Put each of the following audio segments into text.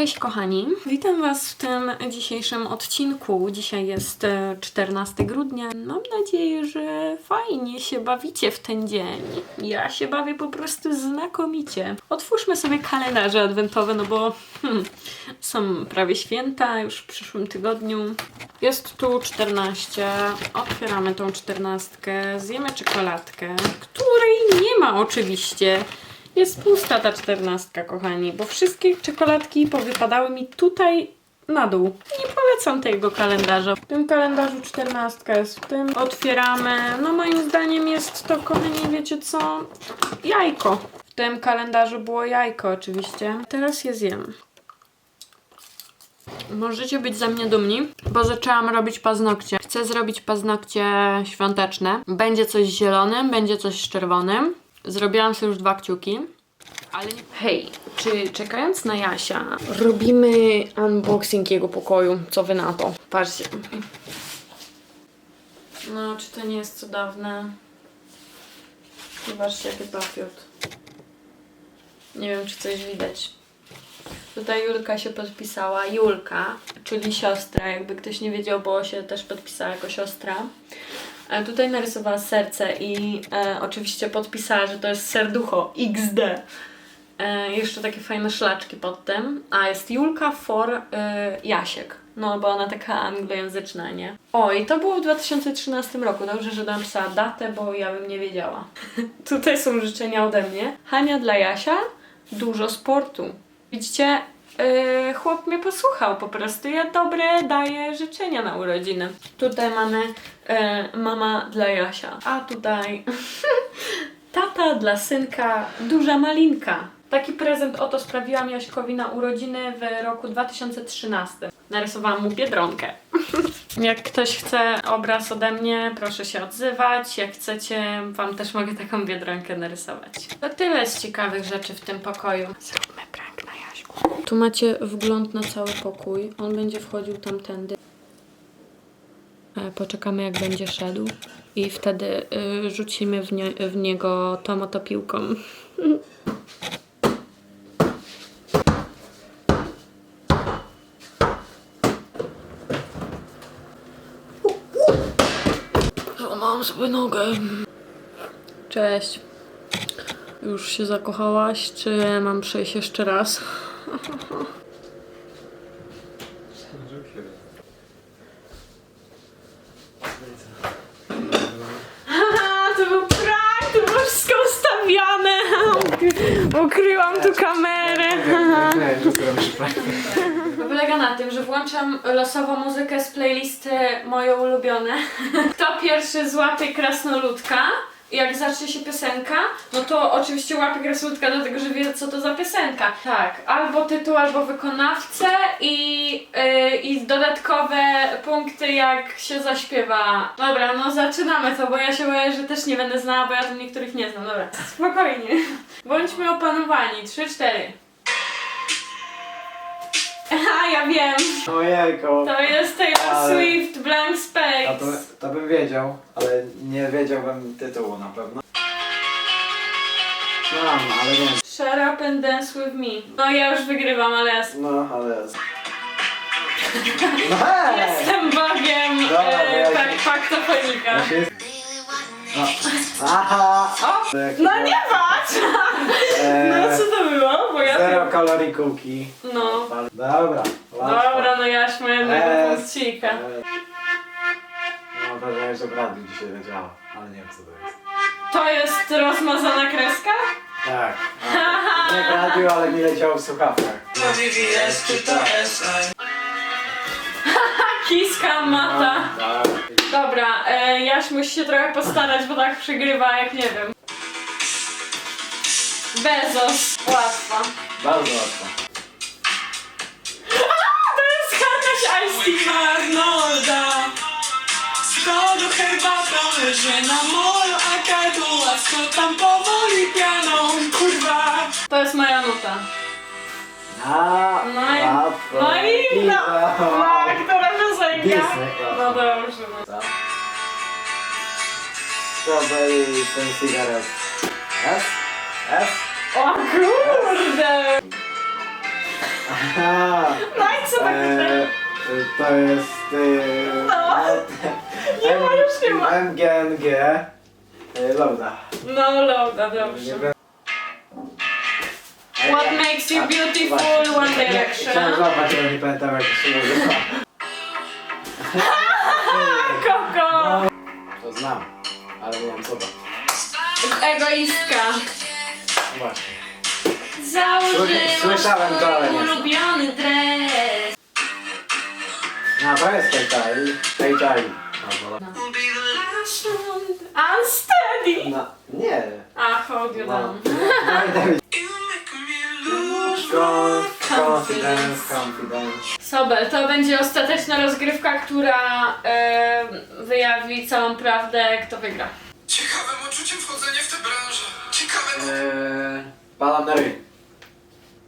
Cześć kochani, witam Was w tym dzisiejszym odcinku. Dzisiaj jest e, 14 grudnia. Mam nadzieję, że fajnie się bawicie w ten dzień. Ja się bawię po prostu znakomicie. Otwórzmy sobie kalendarze adwentowe, no bo hmm, są prawie święta już w przyszłym tygodniu. Jest tu 14. Otwieramy tą 14. Zjemy czekoladkę, której nie ma oczywiście. Jest pusta ta czternastka, kochani, bo wszystkie czekoladki powypadały mi tutaj na dół. Nie polecam tego kalendarza. W tym kalendarzu czternastka jest w tym. Otwieramy. No moim zdaniem jest to, kochani, wiecie co? Jajko. W tym kalendarzu było jajko oczywiście. Teraz je zjem. Możecie być ze mnie dumni, bo zaczęłam robić paznokcie. Chcę zrobić paznokcie świąteczne. Będzie coś z zielonym, będzie coś z czerwonym. Zrobiłam sobie już dwa kciuki. Ale nie... Hej, czy czekając na Jasia, robimy unboxing jego pokoju? Co wy na to? Patrzcie. No, czy to nie jest cudowne? Zobaczcie, jaki papiot. Nie wiem, czy coś widać. Tutaj Julka się podpisała. Julka, czyli siostra, jakby ktoś nie wiedział, bo się też podpisała jako siostra. E, tutaj narysowała serce i e, oczywiście podpisała, że to jest serducho XD. E, jeszcze takie fajne szlaczki pod tym. A jest Julka for e, Jasiek. No, bo ona taka anglojęzyczna, nie? O, i to było w 2013 roku. Dobrze, że napisała datę, bo ja bym nie wiedziała. Tutaj są życzenia ode mnie. Hania dla Jasia, dużo sportu. Widzicie, yy, chłop mnie posłuchał po prostu. Ja dobre daję życzenia na urodziny. Tutaj mamy yy, mama dla Jasia, a tutaj tata dla synka, duża malinka. Taki prezent oto sprawiłam Jaśkowi na urodziny w roku 2013. Narysowałam mu biedronkę. Jak ktoś chce obraz ode mnie, proszę się odzywać. Jak chcecie, wam też mogę taką biedronkę narysować. To tyle z ciekawych rzeczy w tym pokoju. Zróbmy. Tu macie wgląd na cały pokój. On będzie wchodził tamtędy. E, Poczekamy jak będzie szedł i wtedy y, rzucimy w, nie, w niego tą oto piłką. Złamałam sobie nogę. Cześć. Już się zakochałaś, czy mam przejść jeszcze raz? Haha, to był prank, to było wszystko ustawiane. Ukryłam tu kamerę. Polega na tym, że włączam losową muzykę z playlisty moje ulubione. Kto pierwszy złapie krasnoludka, jak zacznie się piosenka, no to oczywiście łapie krasnoludka, dlatego że wie co to za piosenka. Tak, albo tytuł, albo wykonawcę i, yy, i dodatkowe punkty jak się zaśpiewa. Dobra, no zaczynamy to, bo ja się boję, że też nie będę znała, bo ja tu niektórych nie znam. Dobra, spokojnie. Bądźmy opanowani. Trzy, cztery. Aha, ja wiem. Ojejku. To jest Taylor Ale- Swift, Blank A to, Space. To bym wiedział, ale nie wiedziałbym tytułu na pewno. Znam, ale nie. Shut up and dance with me. No ja już wygrywam, ale ja No, ale. No hej! jestem bogiem Dobra, e, ja faktofonika. Ja No. Aha! O, no nie patrz! No Eee, co to było? Bo ja... Zero kalorii kuki. No. Dobra. Dobra, no Jaś ma jednego Eee, punkcika. eee. Mam wrażenie, że radiu dzisiaj leciało, ale nie wiem co to jest. To jest rozmazana kreska? Tak. A, nie w radiu, ale mi leciało w słuchawkach. VVS czy to SI? Kiska mata. Tak. Dobra, e, Jaś musi się trochę postarać, bo tak przegrywa jak nie wiem. Bezos. Łatwa. Bardzo łatwo. To jest jakaś Ice Arnolda. Z kodu herbatą leży na molu, a kardułasko tam powoli pianą. Kurwa! To jest moja nuta. A, No i- łatwo. no i no. A, która piosenka? Disney, No dobrze. No. Co? Strawberry ten cigaret. S? S? O kurde! Aha, No i co tak e, to jest... E, No. Nie ma, już nie ma. MGNG. Loda. No, Loda, Nie dobrze. What makes you beautiful. One Nie, Direction. Chciałem złapać, ale nie pamiętam jak to się nazywa. Koko! To znam, ale nie wiem co to. Egoistka. Właśnie. Założyłam Słyszałem to, ale swój nie. ulubiony dres. No to jest tej. Tej Unsteady. no. Nie. A, hold you No. down. Confidence, confidence. Sobel, to będzie ostateczna rozgrywka, która e, wyjawi całą prawdę, kto wygra. Ciekawym uczuciem wchodzenie w tę branżę. Ciekawe. Eee, na ryj.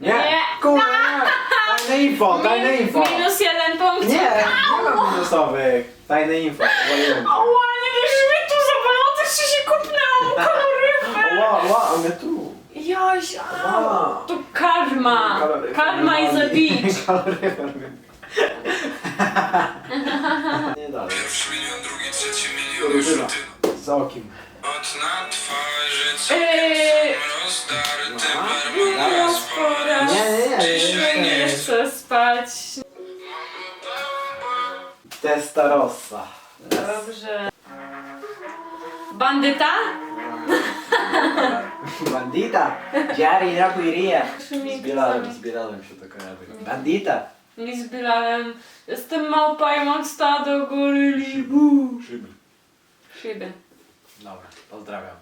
Nie! Nie. Kurwa! nie. Tajne info, tajne info! Minus jeden punkt. Nie! Nie mam minusowych! Tajne info, powoliłem. Ała, nie wiesz, mi tu zabolało, też ci się kupnęło kaloryfer. Ła, ła, a mnie tu! Jaś, a, Wow. to karma. Kaloryfer. Karma is a bitch. Kaloryfer. Nie dalej. Pierwszy milion, drugi, trzeci milion, już. Z okiem. Od na co Eee. Ja rozpora. spora. Nie, nie, nie, Dzisiaj nie, nie nie. chcę spać. Testarossa. Dobrze. Bandyta? Bandita! Dziari, na iria. Szymi- Z Bilalem, z Bilalem się to kojarzy. Bandita! Mi z Bilalem. Jestem małpa i mam stado goryli. Szyby. Szyby. Dobra, pozdrawiam.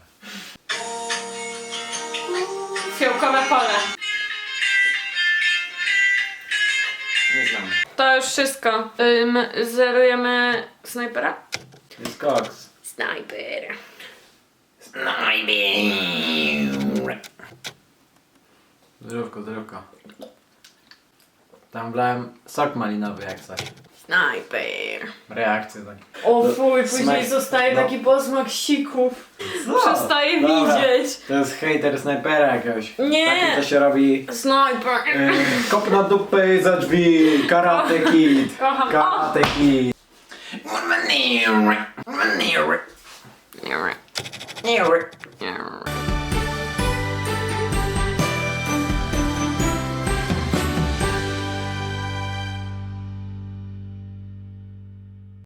Nie znam. To już wszystko. Ym, zerujemy snajpera? Jest koks. Snajper. Zdrówko, zdrówko. Tam wlałem sok malinowy jak coś. Snajper. Reakcje nich. O No, fuj, później smak- zostaje no. taki posmak sików. Co? Przestaje Dobra. widzieć. To jest hater snajpera jakiegoś. Nie. Taki to się robi. Snajper. E, kop na dupę za drzwi. Karate Kid. Kocham. Karate Kid. Nie.